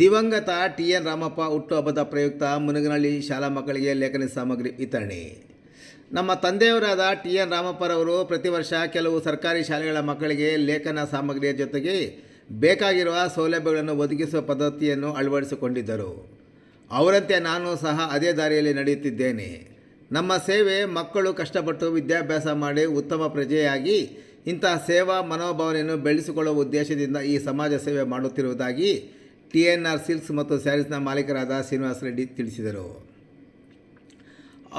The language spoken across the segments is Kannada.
ದಿವಂಗತ ಟಿ ಎನ್ ರಾಮಪ್ಪ ಹುಟ್ಟುಹಬ್ಬದ ಪ್ರಯುಕ್ತ ಮುನಗನಹಳ್ಳಿ ಶಾಲಾ ಮಕ್ಕಳಿಗೆ ಲೇಖನ ಸಾಮಗ್ರಿ ವಿತರಣೆ. ನಮ್ಮ ತಂದೆಯವರಾದ ಟಿ ಎನ್ ರಾಮಪ್ಪರವರು ಪ್ರತಿ ವರ್ಷ ಕೆಲವು ಸರ್ಕಾರಿ ಶಾಲೆಗಳ ಮಕ್ಕಳಿಗೆ ಲೇಖನ ಸಾಮಗ್ರಿಯ ಜೊತೆಗೆ ಬೇಕಾಗಿರುವ ಸೌಲಭ್ಯಗಳನ್ನು ಒದಗಿಸುವ ಪದ್ಧತಿಯನ್ನು ಅಳವಡಿಸಿಕೊಂಡಿದ್ದರು. ಅವರಂತೆ ನಾನು ಸಹ ಅದೇ ದಾರಿಯಲ್ಲಿ ನಡೆಯುತ್ತಿದ್ದೇನೆ. ನಮ್ಮ ಸೇವೆ ಮಕ್ಕಳು ಕಷ್ಟಪಟ್ಟು ವಿದ್ಯಾಭ್ಯಾಸ ಮಾಡಿ ಉತ್ತಮ ಪ್ರಜೆಯಾಗಿ ಇಂತಹ ಸೇವಾ ಮನೋಭಾವನೆಯನ್ನು ಬೆಳೆಸಿಕೊಳ್ಳುವ ಉದ್ದೇಶದಿಂದ ಈ ಸಮಾಜ ಸೇವೆ ಮಾಡುತ್ತಿರುವುದಾಗಿ ಟಿ ಎನ್ ಆರ್ ಸಿಲ್ಕ್ಸ್ ಮತ್ತು ಸ್ಯಾರೀಸ್ನ ಮಾಲೀಕರಾದ ಶ್ರೀನಿವಾಸ ರೆಡ್ಡಿ ತಿಳಿಸಿದರು.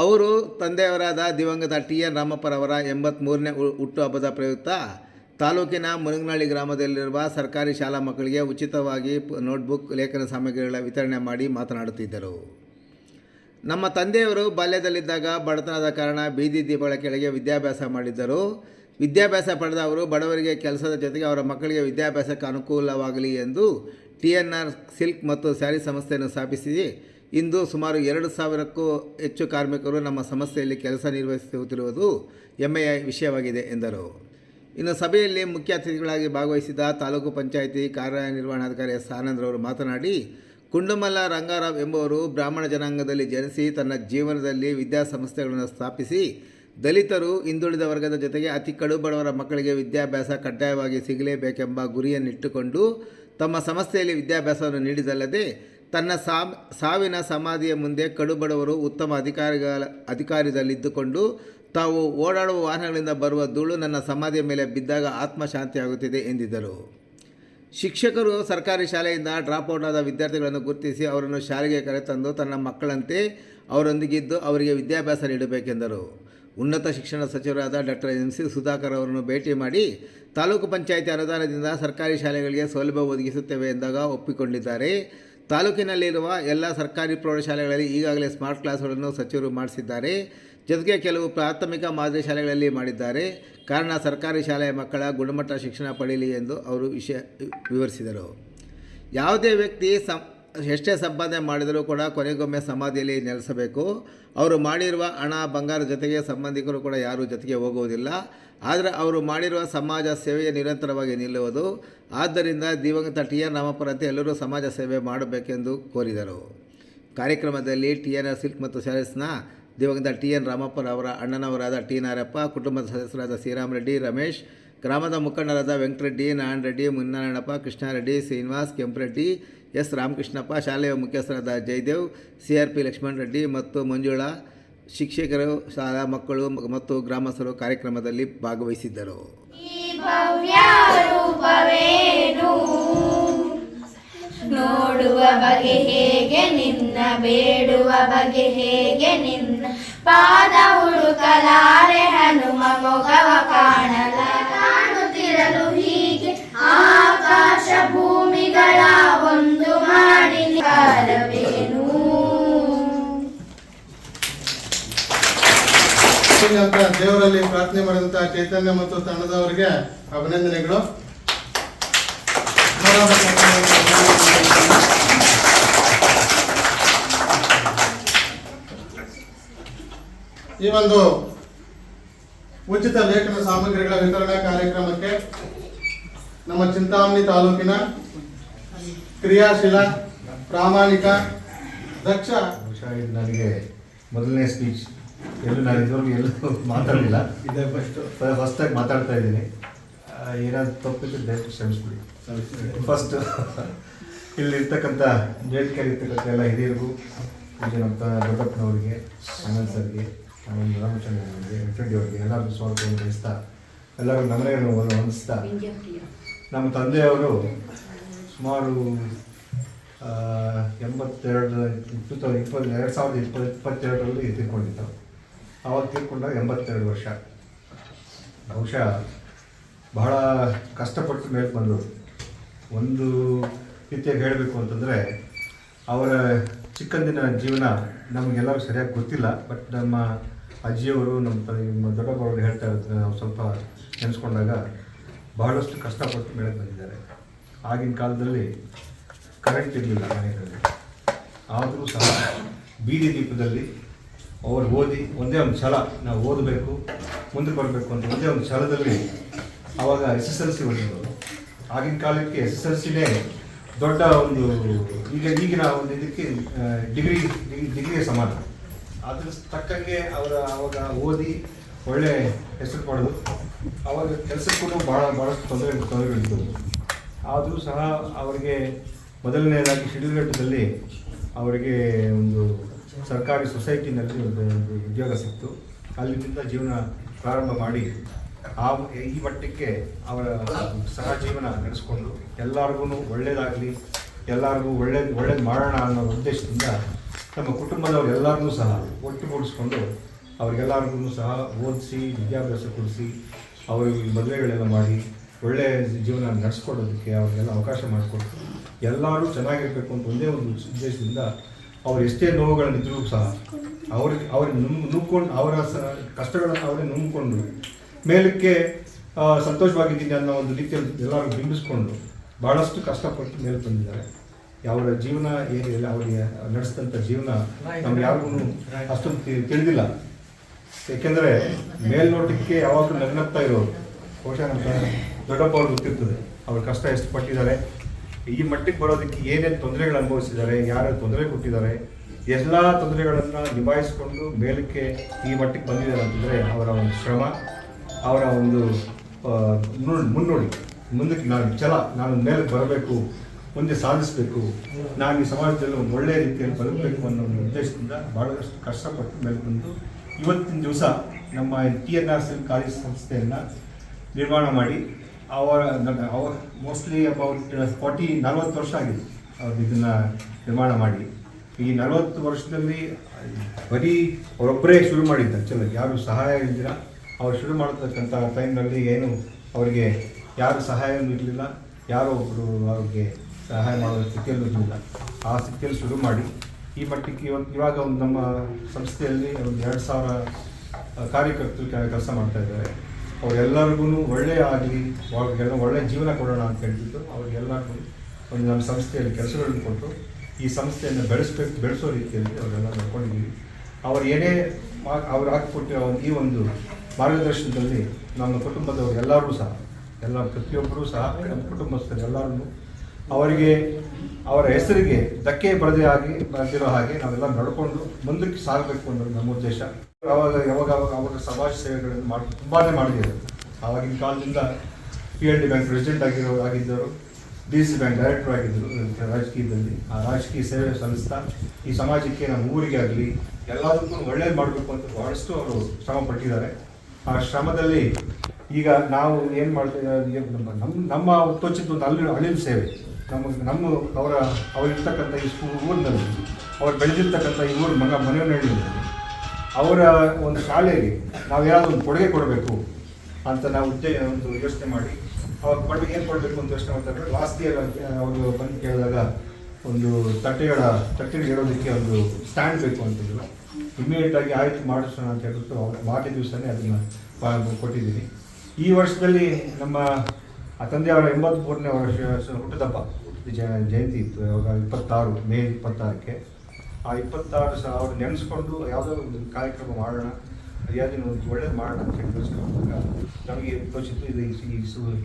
ಅವರು ತಂದೆಯವರಾದ ದಿವಂಗತ ಟಿ ಎನ್ ರಾಮಪ್ಪರವರ ಎಂಬತ್ತ್ಮೂರನೇ ಹುಟ್ಟುಹಬ್ಬದ ಪ್ರಯುಕ್ತ ತಾಲೂಕಿನ ಮುನಗನಹಳ್ಳಿ ಗ್ರಾಮದಲ್ಲಿರುವ ಸರ್ಕಾರಿ ಶಾಲಾ ಮಕ್ಕಳಿಗೆ ಉಚಿತವಾಗಿ ನೋಟ್ಬುಕ್, ಲೇಖನ ಸಾಮಗ್ರಿಗಳ ವಿತರಣೆ ಮಾಡಿ ಮಾತನಾಡುತ್ತಿದ್ದರು. ನಮ್ಮ ತಂದೆಯವರು ಬಾಲ್ಯದಲ್ಲಿದ್ದಾಗ ಬಡತನದ ಕಾರಣ ಬೀದಿ ದೀಪಗಳ ಕೆಳಗೆ ವಿದ್ಯಾಭ್ಯಾಸ ಮಾಡಿದ್ದರು. ವಿದ್ಯಾಭ್ಯಾಸ ಪಡೆದ ಅವರು ಬಡವರಿಗೆ ಕೆಲಸದ ಜೊತೆಗೆ ಅವರ ಮಕ್ಕಳಿಗೆ ವಿದ್ಯಾಭ್ಯಾಸಕ್ಕೆ ಅನುಕೂಲವಾಗಲಿ ಎಂದು ಟಿ ಎನ್ ಆರ್ ಸಿಲ್ಕ್ ಮತ್ತು ಸ್ಯಾರಿ ಸಂಸ್ಥೆಯನ್ನು ಸ್ಥಾಪಿಸಿ ಇಂದು ಸುಮಾರು ಎರಡು ಸಾವಿರಕ್ಕೂ ಹೆಚ್ಚು ಕಾರ್ಮಿಕರು ನಮ್ಮ ಸಂಸ್ಥೆಯಲ್ಲಿ ಕೆಲಸ ನಿರ್ವಹಿಸುತ್ತಿರುವುದು ಹೆಮ್ಮೆಯ ವಿಷಯವಾಗಿದೆ ಎಂದರು. ಇನ್ನು ಸಭೆಯಲ್ಲಿ ಮುಖ್ಯ ಅತಿಥಿಗಳಾಗಿ ಭಾಗವಹಿಸಿದ ತಾಲೂಕು ಪಂಚಾಯಿತಿ ಕಾರ್ಯನಿರ್ವಹಣಾಧಿಕಾರಿ ಎಸ್ ಆನಂದ್ರವರು ಮಾತನಾಡಿ, ಕುಂಡುಮಲ್ಲ ರಂಗಾರಾವ್ ಎಂಬುವರು ಬ್ರಾಹ್ಮಣ ಜನಾಂಗದಲ್ಲಿ ಜನಿಸಿ ತನ್ನ ಜೀವನದಲ್ಲಿ ವಿದ್ಯಾಸಂಸ್ಥೆಗಳನ್ನು ಸ್ಥಾಪಿಸಿ, ದಲಿತರು ಹಿಂದುಳಿದ ವರ್ಗದ ಜೊತೆಗೆ ಅತಿ ಕಡು ಬಡವರ ಮಕ್ಕಳಿಗೆ ವಿದ್ಯಾಭ್ಯಾಸ ಕಡ್ಡಾಯವಾಗಿ ಸಿಗಲೇಬೇಕೆಂಬ ಗುರಿಯನ್ನಿಟ್ಟುಕೊಂಡು ತಮ್ಮ ಸಂಸ್ಥೆಯಲ್ಲಿ ವಿದ್ಯಾಭ್ಯಾಸವನ್ನು ನೀಡಿದಲ್ಲದೆ ತನ್ನ ಸಾವಿನ ಸಮಾಧಿಯ ಮುಂದೆ ಕಡುಬಡವರು ಉತ್ತಮ ಅಧಿಕಾರಿಗಳ, ಅಧಿಕಾರದಲ್ಲಿದ್ದುಕೊಂಡು, ತಾವು ಓಡಾಡುವ ವಾಹನಗಳಿಂದ ಬರುವ ಧೂಳು ನನ್ನ ಸಮಾಧಿಯ ಮೇಲೆ ಬಿದ್ದಾಗ ಆತ್ಮಶಾಂತಿಯಾಗುತ್ತಿದೆ ಎಂದಿದ್ದರು. ಶಿಕ್ಷಕರು ಸರ್ಕಾರಿ ಶಾಲೆಯಿಂದ ಡ್ರಾಪ್ಔಟ್ ಆದ ವಿದ್ಯಾರ್ಥಿಗಳನ್ನು ಗುರುತಿಸಿ ಅವರನ್ನು ಶಾಲೆಗೆ ಕರೆತಂದು ತನ್ನ ಮಕ್ಕಳಂತೆ ಅವರೊಂದಿಗಿದ್ದು ಅವರಿಗೆ ವಿದ್ಯಾಭ್ಯಾಸ ನೀಡಬೇಕೆಂದರು. ಉನ್ನತ ಶಿಕ್ಷಣ ಸಚಿವರಾದ ಡಾಕ್ಟರ್ ಎಂ ಸಿ ಸುಧಾಕರ್ ಅವರನ್ನು ಭೇಟಿ ಮಾಡಿ ತಾಲೂಕು ಪಂಚಾಯಿತಿ ಅನುದಾನದಿಂದ ಸರ್ಕಾರಿ ಶಾಲೆಗಳಿಗೆ ಸೌಲಭ್ಯ ಒದಗಿಸುತ್ತೇವೆ ಎಂದಾಗ ಒಪ್ಪಿಕೊಂಡಿದ್ದಾರೆ. ತಾಲೂಕಿನಲ್ಲಿರುವ ಎಲ್ಲ ಸರ್ಕಾರಿ ಪ್ರೌಢಶಾಲೆಗಳಲ್ಲಿ ಈಗಾಗಲೇ ಸ್ಮಾರ್ಟ್ ಕ್ಲಾಸ್ಗಳನ್ನು ಸಚಿವರು ಮಾಡಿಸಿದ್ದಾರೆ. ಜೊತೆಗೆ ಕೆಲವು ಪ್ರಾಥಮಿಕ ಮಾದರಿ ಶಾಲೆಗಳಲ್ಲಿ ಮಾಡಿದ್ದಾರೆ. ಕಾರಣ ಸರ್ಕಾರಿ ಶಾಲೆಯ ಮಕ್ಕಳ ಗುಣಮಟ್ಟ ಶಿಕ್ಷಣ ಪಡೆಯಲಿ ಎಂದು ಅವರು ವಿಷಯ ವಿವರಿಸಿದರು. ಯಾವುದೇ ವ್ಯಕ್ತಿ ಸಂ ಎಷ್ಟೇ ಸಂಪಾದನೆ ಮಾಡಿದರೂ ಕೂಡ ಕೊನೆಗೊಮ್ಮೆ ಸಮಾಧಿಯಲ್ಲಿ ನೆಲೆಸಬೇಕು. ಅವರು ಮಾಡಿರುವ ಹಣ ಬಂಗಾರ ಜೊತೆಗೆ ಸಂಬಂಧಿಕರು ಕೂಡ ಯಾರೂ ಜೊತೆಗೆ ಹೋಗುವುದಿಲ್ಲ. ಆದರೆ ಅವರು ಮಾಡಿರುವ ಸಮಾಜ ಸೇವೆಯ ನಿರಂತರವಾಗಿ ನಿಲ್ಲುವುದು. ಆದ್ದರಿಂದ ದಿವಂಗತ ಟಿ ಎನ್ ರಾಮಪ್ಪರಂತೆ ಎಲ್ಲರೂ ಸಮಾಜ ಸೇವೆ ಮಾಡಬೇಕೆಂದು ಕೋರಿದರು. ಕಾರ್ಯಕ್ರಮದಲ್ಲಿ ಟಿ ಎನ್ ಆರ್ ಸಿಲ್ಕ್ ಮತ್ತು ಸ್ಯಾರೀಸ್ನ ದಿವಂಗತ ಟಿ ಎನ್ ರಾಮಪ್ಪರವರ ಅಣ್ಣನವರಾದ ಟಿ ನಾರಪ್ಪ ಕುಟುಂಬದ ಸದಸ್ಯರಾದ ಶ್ರೀರಾಮ್ ರೆಡ್ಡಿ, ರಮೇಶ್ ಗ್ರಾಮದ ಮುಖಂಡರಾದ ವೆಂಕಟರೆಡ್ಡಿ ನಾರಾಯಣ ರೆಡ್ಡಿ ಮುನ್ನಾರಾಯಣಪ್ಪ, ಕೃಷ್ಣಾರೆಡ್ಡಿ, ಶ್ರೀನಿವಾಸ್, ಕೆಂಪರೆಡ್ಡಿ, ಎಸ್. ರಾಮಕೃಷ್ಣಪ್ಪ, ಶಾಲೆಯ ಮುಖ್ಯಸ್ಥರಾದ Jayadev C R P Lakshman Reddy ಮತ್ತು ಮಂಜುಳಾ, ಶಿಕ್ಷಕರು, ಶಾಲಾ ಮಕ್ಕಳು ಮತ್ತು ಗ್ರಾಮಸ್ಥರು ಕಾರ್ಯಕ್ರಮದಲ್ಲಿ ಭಾಗವಹಿಸಿದ್ದರು. ನೋಡುವ ಬಗೆ ಹೇಗೆ ನಿನ್ನ, ಬೇಡುವ ಬಗೆ ಹೇಗೆ ನಿನ್ನ? ಪಾದ ಹುಡುಕಲಾರೆ ಹನುಮ ಮೊಗವ ಕಾಣಲ ಅಂತ ದೇವರಲ್ಲಿ ಪ್ರಾರ್ಥನೆ ಮಾಡಿದಂತ ಚೈತನ್ಯ ಮತ್ತು ತಂಡದವರಿಗೆ ಅಭಿನಂದನೆಗಳು. ಈ ಒಂದು ಉಚಿತ ಲೇಖನ ಸಾಮಗ್ರಿಗಳ ವಿತರಣಾ ಕಾರ್ಯಕ್ರಮಕ್ಕೆ ನಮ್ಮ ಚಿಂತಾಮಣಿ ತಾಲೂಕಿನ ಕ್ರಿಯಾಶೀಲ ಪ್ರಾಮಾಣಿಕ ದಕ್ಷ ನನಗೆ ಮೊದಲನೇ ಸ್ಪೀಚ್ ಎಲ್ಲೂ ನಾನು ಇದುವರೆಗೂ ಎಲ್ಲೂ ಮಾತಾಡಲಿಲ್ಲ. ಇದೇ ಫಸ್ಟ್ ಫಸ್ಟಾಗಿ ಮಾತಾಡ್ತಾ ಇದ್ದೀನಿ. ಏನಾದ್ರು ತಪ್ಪಿದ್ರೆ ದಯವಿಟ್ಟು ಕ್ಷಮಿಸ್ಬಿಡಿ. ಫಸ್ಟ್ ಇಲ್ಲಿರ್ತಕ್ಕಂಥ ಇರ್ತಕ್ಕಂಥ ಎಲ್ಲ ಹಿರಿಯರಿಗೂ ಪೂಜೆನಂತ ದೊಡ್ಡಪ್ಪನವ್ರಿಗೆ ಆನಂದ್ ಸರ್ಗೆ ಆನಂದ್ ರಾಮಚಂದ್ರ ಅವರಿಗೆ ವೆಂಕಟರೆಡ್ಡಿ ಅವರಿಗೆ ಎಲ್ಲರಿಗೂ ಸ್ವಾಗತವನ್ನು ಬಯಸ್ತಾ ಎಲ್ಲರಿಗೂ ನಮನೆಗಳನ್ನು ವಂದಿಸ್ತಾ ನಮ್ಮ ತಂದೆಯವರು ಸುಮಾರು ಎಂಬತ್ತೆರಡು ಇಪ್ಪತ್ತು ತೌಸಂಡ್ ಇಪ್ಪತ್ತು ಎರಡು ಸಾವಿರದ ಇಪ್ಪತ್ತು ಇಪ್ಪತ್ತೆರಡರಲ್ಲಿ ತೀರ್ಕೊಂಡಿದ್ದು ಆವಾಗ ತೀರ್ಕೊಂಡಾಗ ಎಂಬತ್ತೆರಡು ವರ್ಷ. ಬಹುಶಃ ಬಹಳ ಕಷ್ಟಪಟ್ಟು ಮೇಲೆ ಬಂದರು ಒಂದು ರೀತಿಯಾಗಿ ಹೇಳಬೇಕು ಅಂತಂದರೆ ಅವರ ಚಿಕ್ಕಂದಿನ ಜೀವನ ನಮಗೆಲ್ಲರೂ ಸರಿಯಾಗಿ ಗೊತ್ತಿಲ್ಲ, ಬಟ್ ನಮ್ಮ ಅಜ್ಜಿಯವರು, ನಮ್ಮ ತ- ನಮ್ಮ ದೊಡ್ಡಪ್ಪವರು ಹೇಳ್ತಾ ಇರೋದನ್ನ ನಾವು ಸ್ವಲ್ಪ ನೆನೆಸ್ಕೊಂಡಾಗ ಬಹಳಷ್ಟು ಕಷ್ಟಪಟ್ಟು ಮೇಲೆ ಬಂದಿದ್ದಾರೆ. ಆಗಿನ ಕಾಲದಲ್ಲಿ ಕರೆಂಟ್ ಇರಲಿಲ್ಲ ಮನೆಗಳಲ್ಲಿ ಆದರೂ ಸಹ ಬೀದಿ ದೀಪದಲ್ಲಿ ಅವರು ಓದಿ ಒಂದೇ ಒಂದು ಛಲ ನಾವು ಓದಬೇಕು ಮುಂದೆ ಬರಬೇಕು ಅಂತ ಒಂದೇ ಒಂದು ಛಲದಲ್ಲಿ ಆವಾಗ ಎಸ್ ಎಸ್ ಎಲ್ ಸಿ ಓದಿದ್ರು ಆಗಿನ ಕಾಲಕ್ಕೆ ಎಸ್ ಎಸ್ ಎಲ್ ಸಿನೇ ದೊಡ್ಡ ಒಂದು ಈಗ ಈಗಿನ ಒಂದು ಇದಕ್ಕೆ ಡಿಗ್ರಿ ಡಿಗ್ರಿಗೆ ಸಮಾನ. ಅದ್ರ ತಕ್ಕಂಗೆ ಅವರ ಆವಾಗ ಓದಿ ಒಳ್ಳೆ ಹೆಸರು ಪಡೆದು ಅವಾಗ ಕೆಲಸಕ್ಕೂ ಭಾಳ, ಭಾಳಷ್ಟು ತೊಂದರೆ ತೊಂದರೆಗಳಿದ್ದವು ಆದರೂ ಸಹ ಅವರಿಗೆ ಮೊದಲನೇದಾಗಿ ಶಿಡ್ಲಘಟ್ಟದಲ್ಲಿ ಅವರಿಗೆ ಒಂದು ಸರ್ಕಾರಿ ಸೊಸೈಟಿನಲ್ಲಿ ಒಂದು ಉದ್ಯೋಗ ಸಿಕ್ತು. ಅಲ್ಲಿಂದ ಜೀವನ ಪ್ರಾರಂಭ ಮಾಡಿ ಆ ಈ ಮಟ್ಟಕ್ಕೆ ಅವರ ಸಹಜೀವನ ನಡೆಸ್ಕೊಂಡು ಎಲ್ಲರಿಗೂ ಒಳ್ಳೇದಾಗಲಿ, ಎಲ್ಲರಿಗೂ ಒಳ್ಳೇದು ಒಳ್ಳೇದು ಮಾಡೋಣ ಅನ್ನೋ ಉದ್ದೇಶದಿಂದ ನಮ್ಮ ಕುಟುಂಬದವ್ರು ಎಲ್ಲರಿಗೂ ಸಹ ಒಟ್ಟುಗೂಡಿಸ್ಕೊಂಡು ಅವ್ರಿಗೆಲ್ಲರಿಗೂ ಸಹ ಓದಿಸಿ, ವಿದ್ಯಾಭ್ಯಾಸ ಕೊಡಿಸಿ ಅವ್ರಿಗೆ ಮದುವೆಗಳೆಲ್ಲ ಮಾಡಿ ಒಳ್ಳೆಯ ಜೀವನ ನಡೆಸ್ಕೊಡೋದಕ್ಕೆ ಅವ್ರಿಗೆಲ್ಲ ಅವಕಾಶ ಮಾಡಿಕೊಟ್ಟು ಎಲ್ಲರೂ ಚೆನ್ನಾಗಿರ್ಬೇಕು ಅಂತ ಒಂದೇ ಒಂದು ಉದ್ದೇಶದಿಂದ ಅವ್ರು ಎಷ್ಟೇ ನೋವುಗಳನ್ನಿದ್ರೂ ಸಹ ಅವ್ರಿಗೆ ಅವ್ರಿಗೆ ನುಮ್ ನುಗ್ಕೊಂಡು ಅವರ ಸ, ಕಷ್ಟಗಳನ್ನು ಅವರೇ ನುಂಗ್ಕೊಂಡು ಮೇಲಕ್ಕೆ ಸಂತೋಷವಾಗಿದ್ದೀನಿ ಅನ್ನೋ ಒಂದು ರೀತಿಯಲ್ಲಿ ಎಲ್ಲರೂ ಬಿಂಬಿಸ್ಕೊಂಡು ಭಾಳಷ್ಟು ಕಷ್ಟಪಟ್ಟು ಮೇಲೆ ತಂದಿದ್ದಾರೆ ಅವರ ಜೀವನ ಏನಿಲ್ಲ ಅವರಿಗೆ ನಡೆಸಿದಂಥ ಜೀವನ ನಮ್ಗೆ ಯಾರಿಗೂ ಅಷ್ಟೊಂದು ತಿಳಿದಿಲ್ಲ. ಏಕೆಂದರೆ ಮೇಲ್ನೋಟಕ್ಕೆ ಯಾವಾಗಲೂ ನಗ್ನಗ್ತಾ ಇರೋರು. ಬಹುಶಃ ದೊಡ್ಡಪ್ಪ ಅವ್ರಿಗೆ ಗೊತ್ತಿರ್ತದೆ, ಅವ್ರ ಕಷ್ಟ ಎಷ್ಟು ಪಟ್ಟಿದ್ದಾರೆ. ಈ ಮಟ್ಟಿಗೆ ಬರೋದಕ್ಕೆ ಏನೇನು ತೊಂದರೆಗಳು ಅನುಭವಿಸಿದ್ದಾರೆ ಯಾರು ತೊಂದರೆ ಕೊಟ್ಟಿದ್ದಾರೆ, ಎಲ್ಲ ತೊಂದರೆಗಳನ್ನು ನಿಭಾಯಿಸಿಕೊಂಡು ಮೇಲಕ್ಕೆ ಈ ಮಟ್ಟಿಗೆ ಬಂದಿದ್ದಾರೆ ಅಂತಂದರೆ ಅವರ ಒಂದು ಶ್ರಮ, ಅವರ ಒಂದು ಮುನ್ನೋಡಿ, ಮುಂದಕ್ಕೆ ನಾನು ಛಲ ನಾನು ಮೇಲೆ ಬರಬೇಕು, ಮುಂದೆ ಸಾಧಿಸಬೇಕು, ನಾನು ಈ ಸಮಾಜದಲ್ಲಿ ಒಂದು ಒಳ್ಳೆಯ ರೀತಿಯಲ್ಲಿ ಬದುಕಬೇಕು ಅನ್ನೋ ಒಂದು ಉದ್ದೇಶದಿಂದ ಭಾಳಷ್ಟು ಕಷ್ಟಪಟ್ಟು ಮೇಲೆ ಬಂದು ಇವತ್ತಿನ ದಿವಸ ನಮ್ಮ ಟಿ ಎನ್ ಆರ್ ಸಿ ಕಾರ್ಯ ಸಂಸ್ಥೆಯನ್ನು ನಿರ್ಮಾಣ ಮಾಡಿ ಅವರ ಅವರ ಮೋಸ್ಟ್ಲಿ ಅಬೌಟ್ ಫಾರ್ಟಿ ನಲ್ವತ್ತು ವರ್ಷ ಆಗಿದೆ ಅವ್ರು ಇದನ್ನು ನಿರ್ಮಾಣ ಮಾಡಿ. ಈ ನಲವತ್ತು ವರ್ಷದಲ್ಲಿ, ಬರೀ ಅವರೊಬ್ಬರೇ ಶುರು ಮಾಡಿದ್ದ ಚಲೋ ಯಾರು ಸಹಾಯ ಇಲ್ದಿರ ಅವ್ರು ಶುರು ಮಾಡತಕ್ಕಂಥ ಟೈಮ್ನಲ್ಲಿ ಏನು ಅವರಿಗೆ ಯಾರು ಸಹಾಯವೂ ಇರಲಿಲ್ಲ, ಯಾರೋ ಒಬ್ಬರು ಅವ್ರಿಗೆ ಸಹಾಯ ಮಾಡೋ ಸ್ಥಿತಿಯಲ್ಲೂ ಇರಲಿಲ್ಲ. ಆ ಸ್ಥಿತಿಯಲ್ಲಿ ಶುರು ಮಾಡಿ. ಈ ಮಟ್ಟಕ್ಕೆ ಇವತ್ತು ಇವಾಗ ಒಂದು ನಮ್ಮ ಸಂಸ್ಥೆಯಲ್ಲಿ ಒಂದು ಎರಡು ಸಾವಿರ ಕಾರ್ಯಕರ್ತರು ಕೆಲಸ ಮಾಡ್ತಾ ಇದ್ದಾರೆ. ಅವರೆಲ್ಲರಿಗೂ ಒಳ್ಳೆಯ ಆಗಲಿ ಅವ್ರಿಗೆಲ್ಲ ಒಳ್ಳೆಯ ಜೀವನ ಕೊಡೋಣ ಅಂತ ಹೇಳ್ಬಿಟ್ಟು ಅವ್ರಿಗೆಲ್ಲರಿಗೂ ಒಂದು ನಮ್ಮ ಸಂಸ್ಥೆಯಲ್ಲಿ ಕೆಲಸಗಳನ್ನು ಕೊಟ್ಟು ಈ ಸಂಸ್ಥೆಯನ್ನು ಬೆಳೆಸ್ಬೇಕು, ಬೆಳೆಸೋ ರೀತಿಯಲ್ಲಿ ಅವರೆಲ್ಲ ನೋಡ್ಕೊಂಡಿದ್ದೀವಿ. ಅವ್ರು ಏನೇ ಅವ್ರು ಹಾಕಿಕೊಟ್ಟಿರೋ ಈ ಒಂದು ಮಾರ್ಗದರ್ಶನದಲ್ಲಿ ನಮ್ಮ ಕುಟುಂಬದವರು ಎಲ್ಲರೂ ಸಹ, ಎಲ್ಲ ಪ್ರತಿಯೊಬ್ಬರೂ ಸಹ ನಮ್ಮ ಕುಟುಂಬಸ್ಥರು ಎಲ್ಲರೂ ಅವರಿಗೆ, ಅವರ ಹೆಸರಿಗೆ ಧಕ್ಕೆ ಬರದೇ ಆಗಿ ಬರೆದಿರೋ ಹಾಗೆ ನಾವೆಲ್ಲ ನಡ್ಕೊಂಡು ಮುಂದಕ್ಕೆ ಸಾಗಬೇಕು ಅನ್ನೋದು ನಮ್ಮ ಉದ್ದೇಶ. ಅವಾಗ ಯಾವಾಗ ಅವಾಗ ಅವಾಗ ಸಮಾಜ ಸೇವೆಗಳನ್ನು ಮಾಡಿ ತುಂಬಾ ಮಾಡಿದ್ದಾರೆ ಆವಾಗಿನ ಕಾಲದಿಂದ P L D bank president ಆಗಿರೋ ಆಗಿದ್ದರು ಡಿ ಸಿ ಬ್ಯಾಂಕ್ ಡೈರೆಕ್ಟರ್ ಆಗಿದ್ದರು ರಾಜಕೀಯದಲ್ಲಿ. ಆ ರಾಜಕೀಯ ಸೇವೆ ಸಲ್ಲಿಸ್ತಾ ಈ ಸಮಾಜಕ್ಕೆ ನಮ್ಮ ಊರಿಗೆ ಆಗಲಿ, ಎಲ್ಲದಕ್ಕೂ ಒಳ್ಳೇದು ಮಾಡಬೇಕು ಅಂತ ಬಹಳಷ್ಟು ಅವರು ಶ್ರಮ ಪಟ್ಟಿದ್ದಾರೆ. ಆ ಶ್ರಮದಲ್ಲಿ ಈಗ ನಾವು ಏನು ಮಾಡ್ತೀವಿ ನಮ್ಮ ನಮ್ಮ ನಮ್ಮ ಉತ್ತೋಚಿತ ಒಂದು ಅಲ್ಲಿ ಅಳಿಲು ಸೇವೆ. ನಮ್ಮ ನಮ್ಮ ಅವರ, ಅವರಿರ್ತಕ್ಕಂಥ ಈ ಸ್ಕೂ- ಊರಿನಲ್ಲಿ, ಅವ್ರು ಬೆಳೆದಿರ್ತಕ್ಕಂಥ ಈ ಊರು ಮಗ ಮನೆಯಲ್ಲಿ ಅವರ ಒಂದು ಶಾಲೆಗೆ ನಾವು ಯಾವುದೋ ಒಂದು ಕೊಡುಗೆ ಕೊಡಬೇಕು ಅಂತ ನಾವು ಉದ್ದೇ ಒಂದು ಯೋಚನೆ ಮಾಡಿ. ಅವ್ರ ಕೊಡುಗೆ ಏನು ಕೊಡಬೇಕು ಅಂತ ಯೋಚನೆ ಮಾಡ್ತಾರೆ ಲಾಸ್ಟ್ ಇಯರ್ ಅವರು ಬಂದು ಕೇಳಿದಾಗ ಒಂದು ತಟ್ಟೆಗಳ ತಟ್ಟೆಗಳು ಇರೋದಕ್ಕೆ ಒಂದು ಸ್ಟ್ಯಾಂಡ್ ಬೇಕು ಅಂತಿದ್ರು ಇಮಿಡಿಯೇಟಾಗಿ ಆಯ್ತು, ಮಾಡಿಸೋಣ ಅಂತ ಹೇಳ್ಬಿಟ್ಟು ಅವ್ರ ಮಾತಿ ದಿವಸನೇ ಅದನ್ನು ಕೊಟ್ಟಿದ್ದೀನಿ. ಈ ವರ್ಷದಲ್ಲಿ ನಮ್ಮ, ಆ ತಂದೆಯವರ ಎಂಬತ್ಮೂರನೇ ವರ್ಷ ಸ- ಜ- ಜಯಂತಿ ಇತ್ತು, ಯಾವಾಗ? ಇಪ್ಪತ್ತಾರು, ಮೇ ಇಪ್ಪತ್ತಾರಕ್ಕೆ. ಆ ಇಪ್ಪತ್ತಾರು ಸಹ ಅವ್ರು ನೆನೆಸ್ಕೊಂಡು ಯಾವುದೋ ಒಂದು ಕಾರ್ಯಕ್ರಮ ಮಾಡೋಣ ಯಾವುದೇ ಒಂದು ಒಳ್ಳೇದು ಮಾಡೋಣ ಅಂತ ಹೇಳಿ ತಿಳಿಸ್ಕೊಂಡಾಗ ನಮಗೆ ತೋಚಿತು ಇದು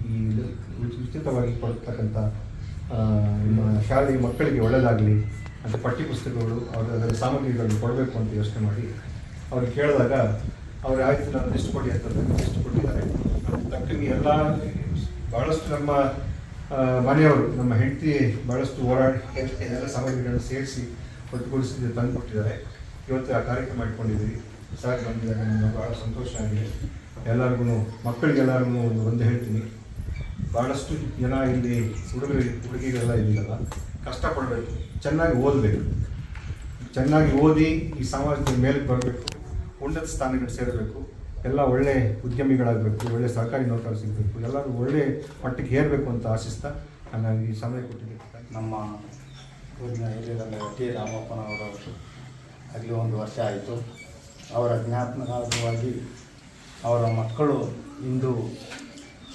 ಈ- ಉಚಿತವಾಗಿ ಕೊಡ್ತಕ್ಕಂಥ ಶಾಲೆಯ ಮಕ್ಕಳಿಗೆ ಒಳ್ಳೆಯದಾಗಲಿ ಅಂತ ಪಠ್ಯಪುಸ್ತಕಗಳು ಅವರ ಸಾಮಗ್ರಿಗಳನ್ನು ಕೊಡಬೇಕು ಅಂತ ಯೋಚನೆ ಮಾಡಿ ಅವ್ರಿಗೆ ಕೇಳಿದಾಗ ಅವ್ರು ಆಯ್ತು, ನಾನು ಲಿಸ್ಟ್ ಕೊಡಿ ಅಂತ ಲಿಸ್ಟ್ ಕೊಟ್ಟಿದ್ದಾರೆ. ತಕ್ಕಂಗೆ ಎಲ್ಲ ಭಾಳಷ್ಟು ನಮ್ಮ ಮನೆಯವರು, ನಮ್ಮ ಹೆಂಡತಿ ಭಾಳಷ್ಟು ಹೋರಾಡಿ ಎಲ್ಲ ಸಾಮಗ್ರಿಗಳನ್ನು ಸೇರಿಸಿ ಒಟ್ಟುಗೂಡಿಸಿ ತಂದು ಕೊಟ್ಟಿದ್ದಾರೆ ಇವತ್ತು ಆ ಕಾರ್ಯಕ್ರಮ ಇಟ್ಕೊಂಡಿದ್ದೀವಿ ಸರ್ ಬಂದಿದ್ದಾಗ ನಮ್ಗೆ ಭಾಳ ಸಂತೋಷ ಆಗಿದೆ. ಎಲ್ಲರಿಗೂ ಮಕ್ಕಳಿಗೆಲ್ಲರಿಗೂ ಒಂದು ಒಂದು ಹೇಳ್ತೀನಿ. ಭಾಳಷ್ಟು ಜನ ಇಲ್ಲಿ ಹುಡುಗರು ಹುಡುಗಿಗಳೆಲ್ಲ ಇಲ್ಲಿಲ್ಲ ಕಷ್ಟಪಡಬೇಕು, ಚೆನ್ನಾಗಿ ಓದಬೇಕು. ಚೆನ್ನಾಗಿ ಓದಿ ಈ ಸಮಾಜದ ಮೇಲೆ ಬರಬೇಕು, ಉನ್ನತ ಸ್ಥಾನಗಳು ಸೇರಬೇಕು. ಎಲ್ಲ ಒಳ್ಳೆ ಉದ್ಯಮಿಗಳಾಗಬೇಕು, ಒಳ್ಳೆ ಸರ್ಕಾರಿ ನೌಕರರು ಸಿಗಬೇಕು, ಎಲ್ಲರೂ ಒಳ್ಳೆ ಮಟ್ಟಕ್ಕೆ ಏರಬೇಕು ಅಂತ ಆಶಿಸ್ತಾ ನಾನು ಈ ಸಮಯ ಕೊಟ್ಟಿದ್ದೆ ನಮ್ಮ ಊರಿನ ಹಿರಿಯರಾದ ಟಿ ರಾಮಪ್ಪನವರವರು ಆಗಲಿ ಒಂದು ವರ್ಷ ಆಯಿತು. ಅವರ ಜ್ಞಾಪನಾರ್ಥವಾಗಿ ಅವರ ಮಕ್ಕಳು ಇಂದು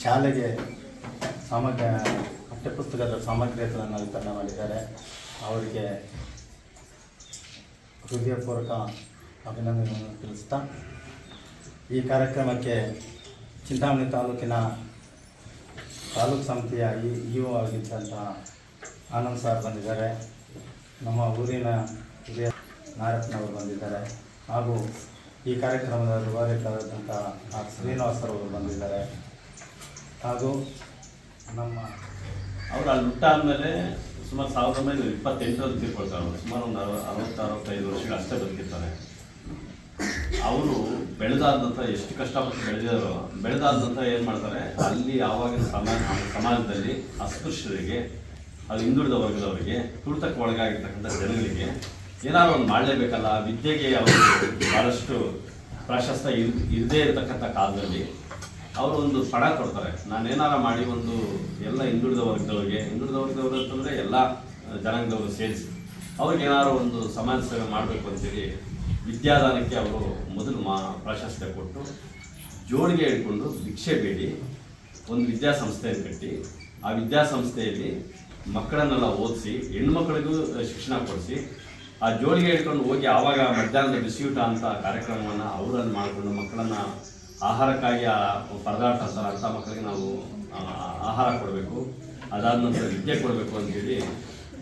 ಶಾಲೆಗೆ ಸಾಮಗ್ರ ಪಠ್ಯಪುಸ್ತಕದ ಸಾಮಗ್ರಿಗಳನ್ನು ವಿತರಣೆ ಮಾಡಿದ್ದಾರೆ. ಅವರಿಗೆ ಹೃದಯಪೂರ್ವಕ ಅಭಿನಂದನೆಗಳನ್ನು ತಿಳಿಸ್ತಾ ಈ ಕಾರ್ಯಕ್ರಮಕ್ಕೆ ಚಿಂತಾಮಣಿ ತಾಲೂಕಿನ ತಾಲೂಕು ಸಮಿತಿಯ ಇ ಒ ಆಗಿದ್ದಂತಹ ಆನಂದ್ ಸರ್ ಬಂದಿದ್ದಾರೆ. ನಮ್ಮ ಊರಿನ ಹಿರಿಯ ನಾಯಕನವರು ಬಂದಿದ್ದಾರೆ. ಹಾಗೂ ಈ ಕಾರ್ಯಕ್ರಮದ ರುವಾರಿಕರಾದಂಥ ಆರ್ ಶ್ರೀನಿವಾಸ್ ಅವರು ಬಂದಿದ್ದಾರೆ. ಹಾಗೂ ನಮ್ಮ ಅವರು ಅಲ್ಲಿ ಹುಟ್ಟ ಆದಮೇಲೆ ಸುಮಾರು ಸಾವಿರದ ಒಂಬೈನೂರ ಇಪ್ಪತ್ತೆಂಟರಲ್ಲಿ ತೀರ್ಕೊಳ್ತಾರೆ ಅವರು. ಸುಮಾರು ಒಂದು ಅರವ ಅರವತ್ತು, ಅರವತ್ತೈದು ವರ್ಷಗಳು ಅಷ್ಟೇ ಬದುಕಿರ್ತಾರೆ. ಅವರು ಬೆಳೆದಾದಂಥ ಎಷ್ಟು ಕಷ್ಟಪಟ್ಟು ಬೆಳೆದಿರೋ ಬೆಳೆದಾದಂಥ ಏನು ಮಾಡ್ತಾರೆ? ಅಲ್ಲಿ ಯಾವಾಗ ಸಮಾಜ ಸಮಾಜದಲ್ಲಿ ಅಸ್ಪೃಶ್ಯರಿಗೆ, ಅದು ಹಿಂದುಳಿದ ವರ್ಗದವರಿಗೆ ತುಳಿತಕ್ಕೆ ಒಳಗಾಗಿರ್ತಕ್ಕಂಥ ಜನಗಳಿಗೆ ಏನಾದ್ರು ಒಂದು ಮಾಡಲೇಬೇಕಲ್ಲ? ವಿದ್ಯೆಗೆ ಅವರು ಭಾಳಷ್ಟು ಪ್ರಾಶಸ್ತ್ಯ ಇರ್, ಇರದೇ ಇರತಕ್ಕಂಥ ಕಾಲದಲ್ಲಿ ಅವರು ಒಂದು ಪಣ ಕೊಡ್ತಾರೆ. ನಾನೇನಾರ ಮಾಡಿ ಒಂದು ಎಲ್ಲ ಹಿಂದುಳಿದ ವರ್ಗದವ್ರಿಗೆ, ಹಿಂದುಳಿದ ವರ್ಗದವರು ಅಂತಂದರೆ ಎಲ್ಲ ಜನಾಂಗದವರು ಸೇರಿಸಿ ಅವ್ರಿಗೆ ಏನಾದ್ರು ಒಂದು ಸಮಾಜ ಸೇವೆ ಮಾಡಬೇಕು ಅಂತೇಳಿ ವಿದ್ಯಾದಾನಕ್ಕೆ ಅವರು ಮೊದಲು ಮಾ ಪ್ರಾಶಸ್ತ್ಯ ಕೊಟ್ಟು ಜೋಡಿಗೆ ಹಿಡ್ಕೊಂಡು ಭಿಕ್ಷೆ ಬೇಡಿ, ಒಂದು ವಿದ್ಯಾಸಂಸ್ಥೆಯನ್ನು ಕಟ್ಟಿ, ಆ ವಿದ್ಯಾಸಂಸ್ಥೆಯಲ್ಲಿ ಮಕ್ಕಳನ್ನೆಲ್ಲ ಓದಿಸಿ, ಹೆಣ್ಮಕ್ಳಿಗೂ ಶಿಕ್ಷಣ ಕೊಡಿಸಿ, ಆ ಜೋಡಿಗೆ ಹಿಡ್ಕೊಂಡು ಹೋಗಿ ಆವಾಗ ಮಧ್ಯಾಹ್ನದ ಬಿಸಿಯೂಟ ಅಂತ ಕಾರ್ಯಕ್ರಮವನ್ನು ಅವರನ್ನು ಮಾಡಿಕೊಂಡು ಮಕ್ಕಳನ್ನು ಆಹಾರಕ್ಕಾಗಿ, ಆ ಪರದಾಡ್ತಾರೆ ಅಂಥ ಮಕ್ಕಳಿಗೆ ನಾವು ಆಹಾರ ಕೊಡಬೇಕು. ಅದಾದ ನಂತರ ವಿದ್ಯೆ ಕೊಡಬೇಕು ಅಂತೇಳಿ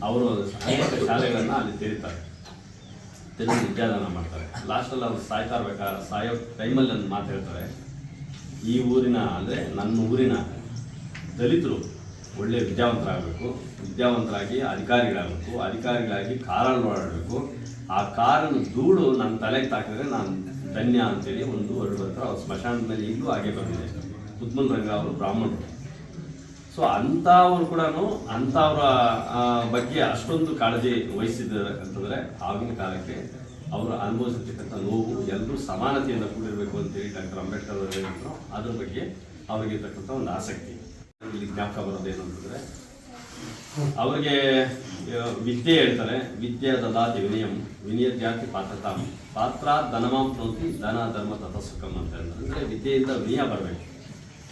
ಅವರು ಅನೇಕ ಶಾಲೆಗಳನ್ನು ಅಲ್ಲಿ ತೆರೀತಾರೆ. ತೆರೆದು ವಿದ್ಯಾದಾನ ಮಾಡ್ತಾರೆ. ಲಾಸ್ಟಲ್ಲಿ ಅವ್ರು ಸಾಯ್ತಾ ಇರ್ಬೇಕಾದ್ರೆ ಸಾಯೋ ಟೈಮಲ್ಲಿ ಒಂದು ಮಾತು ಹೇಳ್ತಾರೆ. ಈ ಊರಿನ ಅಂದರೆ ನನ್ನ ಊರಿನ ದಲಿತರು ಒಳ್ಳೆ ವಿದ್ಯಾವಂತರಾಗಬೇಕು, ವಿದ್ಯಾವಂತರಾಗಿ ಅಧಿಕಾರಿಗಳಾಗಬೇಕು, ಅಧಿಕಾರಿಗಳಾಗಿ ಕಾರನ್ನು ಓಡಾಡಬೇಕು. ಆ ಕಾರನ್ನು ಧೂಳು ನನ್ನ ತಲೆಗೆ ತಾಕಿದ್ರೆ ನಾನು ಧನ್ಯ ಅಂತೇಳಿ ಒಂದು ಬರ್ತಾರೆ ಅವ್ರು ಸ್ಮಶಾನದಲ್ಲಿ ಈಗಲೂ ಹಾಗೆ ಬಂದಿದೆ. ಉದ್ಮನ್ ರಂಗ ಅವರು ಬ್ರಾಹ್ಮಣರು. ಸೊ ಅಂಥವ್ರು ಕೂಡ ಅಂಥವ್ರ ಬಗ್ಗೆ ಅಷ್ಟೊಂದು ಕಾಳಜಿ ವಹಿಸಿದ್ದಾರೆ ಆಗಿನ ಕಾಲಕ್ಕೆ ಅವರು ಅನುಭವಿಸಿರ್ತಕ್ಕಂಥ ನೋವು, ಎಲ್ಲರೂ ಸಮಾನತೆಯಿಂದ ಕೂಡಿರಬೇಕು ಅಂತೇಳಿ ಡಾಕ್ಟರ್ ಅಂಬೇಡ್ಕರ್ ಅವರು ಹೇಳಿದ್ರು. ಅದ್ರ ಬಗ್ಗೆ ಅವ್ರಿಗೆ ಇರ್ತಕ್ಕಂಥ ಒಂದು ಆಸಕ್ತಿ. ಇಲ್ಲಿ ಜ್ಞಾಪಕ ಬರೋದೇನು ಅಂತಂದರೆ, ಅವ್ರಿಗೆ ವಿದ್ಯೆ ಹೇಳ್ತಾರೆ. ವಿದ್ಯೆ ದದಾತಿ ವಿನಯಂ ವಿನಯದ್ಯಾತಿ ಪಾತ್ರತಾಂ. ಪಾತ್ರ ಧನಮಾಂ ಪ್ರೋತಿ, ಧನ ಧರ್ಮ ತಥಸುಖಂ ಅಂತ ಹೇಳ್ತಾರೆ. ಅಂದರೆ ವಿದ್ಯೆಯಿಂದ ವಿನಯ ಬರಬೇಕು.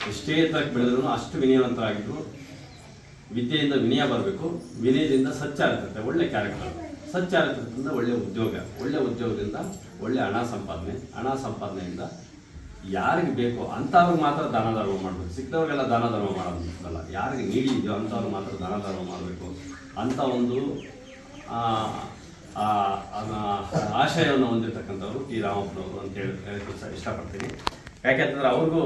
ಎಷ್ಟೇ ಎತ್ತರಕ್ಕೆ ಬೆಳೆದ್ರು ಅಷ್ಟು ವಿನಯವಂತರಾಗಿದ್ರು ವಿದ್ಯೆಯಿಂದ ವಿನಯ ಬರಬೇಕು, ವಿನಯದಿಂದ ಸಚ್ಚಾರಿತತೆ ಒಳ್ಳೆ ಕ್ಯಾರೆಕ್ಟರ್ ಸಚ್ಚಾರಿತದಿಂದ ಒಳ್ಳೆ ಉದ್ಯೋಗ, ಒಳ್ಳೆ ಉದ್ಯೋಗದಿಂದ ಒಳ್ಳೆ ಹಣ ಸಂಪಾದನೆ, ಹಣ ಸಂಪಾದನೆಯಿಂದ ಯಾರಿಗೆ ಬೇಕೋ ಅಂಥವ್ರಿಗೆ ಮಾತ್ರ ದಾನ ಧರ್ಮ ಮಾಡಬೇಕು. ಸಿಕ್ಕದವ್ರಿಗೆಲ್ಲ ದಾನ ಧರ್ಮ ಮಾಡೋದಿಲ್ಲ ಯಾರಿಗೆ ನೀಡಿ ಇದೆಯೋ ಅಂಥವ್ರು ಮಾತ್ರ ದಾನ ಧರ್ಮ ಮಾಡಬೇಕು. ಅಂಥ ಒಂದು ಆಶಯವನ್ನು ಹೊಂದಿರತಕ್ಕಂಥವ್ರು ಟಿ ರಾಮಪ್ಪನವರು ಅಂತ ಹೇಳಿ ಇಷ್ಟಪಡ್ತೀನಿ. ಯಾಕೆಂತಂದ್ರೆ ಅವ್ರಿಗೂ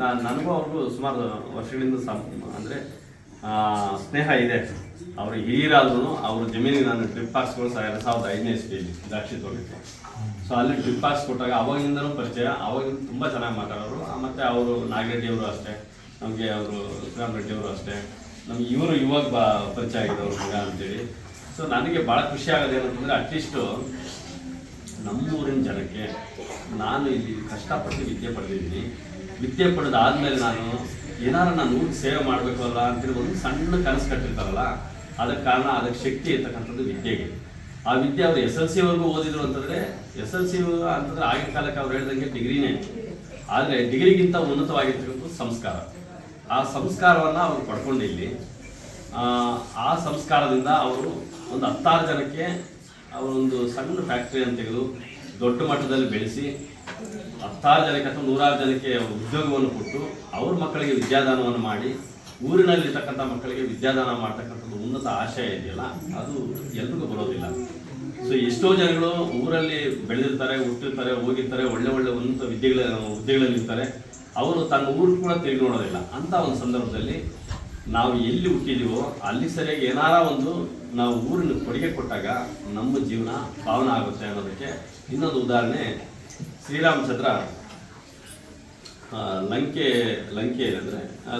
ನಾನು ನನಗೂ ಅವ್ರಿಗೂ ಸುಮಾರು ವರ್ಷಗಳಿಂದ ಸಂ ಅಂದರೆ ಸ್ನೇಹ ಇದೆ. ಅವರು ಹಿರಿಯರಾದ್ರೂ ಅವ್ರ ಜಮೀನಿಗೆ ನಾನು ಟ್ರಿಪ್ ಸಹ ಎರಡು ಸಾವಿರದ ಐದನೇ ಇಸ್ವಿಯಲ್ಲಿ ದ್ರಾಕ್ಷಿ ತೋಟಕ್ಕೆ. ಸೊ ಅಲ್ಲಿ ಟ್ರಿಪ್ ಹಾಕ್ಸ್ ಕೊಟ್ಟಾಗ ಅವಾಗಿಂದನೂ ಪರಿಚಯ, ಅವಾಗಿಂದ ತುಂಬ ಚೆನ್ನಾಗಿ ಮಾತಾಡೋರು. ಮತ್ತು ಅವರು ನಾಗರೆಡ್ಡಿ ಅವರು ಅಷ್ಟೇ, ನಮಗೆ ಅವರು ಶ್ರೀರಾಮ್ ರೆಡ್ಡಿ ಅವರು ಅಷ್ಟೇ. ನಮ್ಗೆ ಇವರು ಇವಾಗ ಬಾ ಪರಿಚಯ ಆಗಿದ್ದವ್ರು ಮಗ ಅಂತೇಳಿ. ಸೊ ನನಗೆ ಭಾಳ ಖುಷಿ ಆಗೋದೇನಂತಂದರೆ ಅಟ್ಲೀಸ್ಟು ನಮ್ಮೂರಿನ ಜನಕ್ಕೆ ನಾನು ಇಲ್ಲಿ ಕಷ್ಟಪಟ್ಟು ವಿದ್ಯೆ ಪಡೆದಿದ್ದೀನಿ. ವಿದ್ಯೆ ಪಡೆದಾದ್ಮೇಲೆ ನಾನು ಏನಾರ ನಾನು ಸೇವೆ ಮಾಡಬೇಕು ಅಲ್ಲ ಅಂತೇಳಿ ಒಂದು ಸಣ್ಣ ಕನಸು ಕಟ್ಟಿರ್ತಾರಲ್ಲ ಅದಕ್ಕೆ ಕಾರಣ ಅದಕ್ಕೆ ಶಕ್ತಿ ಇರ್ತಕ್ಕಂಥದ್ದು ವಿದ್ಯೆಗೆ. ಆ ವಿದ್ಯೆ ಅವರು ಎಸ್ ಎಲ್ ಸಿವರೆಗೂ ಓದಿದ್ರು ಅಂತಂದರೆ ಎಸ್ ಎಲ್ ಸಿ ಅಂತಂದ್ರೆ ಆಗಿನ ಕಾಲಕ್ಕೆ ಅವ್ರು ಹೇಳ್ದಂಗೆ ಡಿಗ್ರಿನೇ. ಆದರೆ ಡಿಗ್ರಿಗಿಂತ ಉನ್ನತವಾಗಿರ್ತಕ್ಕಂಥ ಸಂಸ್ಕಾರ. ಆ ಸಂಸ್ಕಾರವನ್ನು ಅವರು ಪಡ್ಕೊಂಡು ಇಲ್ಲಿ. ಆ, ಆ ಸಂಸ್ಕಾರದಿಂದ ಅವರು ಒಂದು ಹತ್ತಾರು ಜನಕ್ಕೆ ಅವರೊಂದು ಸಣ್ಣ ಫ್ಯಾಕ್ಟ್ರಿಯನ್ನು ತೆಗೆದು ದೊಡ್ಡ ಮಟ್ಟದಲ್ಲಿ ಬೆಳೆಸಿ ಹತ್ತಾರು ಜನಕ್ಕೆ ಅಥವಾ ನೂರಾರು ಜನಕ್ಕೆ ಉದ್ಯೋಗವನ್ನು ಕೊಟ್ಟು ಅವ್ರ ಮಕ್ಕಳಿಗೆ ವಿದ್ಯಾದಾನವನ್ನು ಮಾಡಿ, ಊರಿನಲ್ಲಿರ್ತಕ್ಕಂಥ ಮಕ್ಕಳಿಗೆ ವಿದ್ಯಾದಾನ ಮಾಡ್ತಕ್ಕಂಥದ್ದು ಉನ್ನತ ಆಶಯ ಇದೆಯಲ್ಲ, ಅದು ಎಲ್ರಿಗೂ ಬರೋದಿಲ್ಲ. ಸೊ ಎಷ್ಟೋ ಜನಗಳು ಊರಲ್ಲಿ ಬೆಳೆದಿರ್ತಾರೆ, ಹುಟ್ಟಿರ್ತಾರೆ, ಹೋಗಿರ್ತಾರೆ, ಒಳ್ಳೆ ಒಳ್ಳೆ ಉನ್ನತ ವಿದ್ಯೆಗಳ ಹುದ್ದೆಗಳಲ್ಲಿರ್ತಾರೆ ಅವರು ತನ್ನ ಊರು ಕೂಡ ತಿರುಗಿ ನೋಡೋದಿಲ್ಲ. ಅಂತ ಒಂದು ಸಂದರ್ಭದಲ್ಲಿ ನಾವು ಎಲ್ಲಿ ಹುಟ್ಟಿದೀವೋ, ಅಲ್ಲಿ ಸರಿಯಾಗಿ ಏನಾರ ಒಂದು ನಾವು ಊರಿನ ಕೊಡುಗೆ ಕೊಟ್ಟಾಗ ನಮ್ಮ ಜೀವನ ಪಾವನ ಆಗುತ್ತೆ ಅನ್ನೋದಕ್ಕೆ ಇನ್ನೊಂದು ಉದಾಹರಣೆ ಶ್ರೀರಾಮಚಂದ್ರ ಲಂಕೆ ಲಂಕೆ ಏನಂದ್ರೆ ಆ,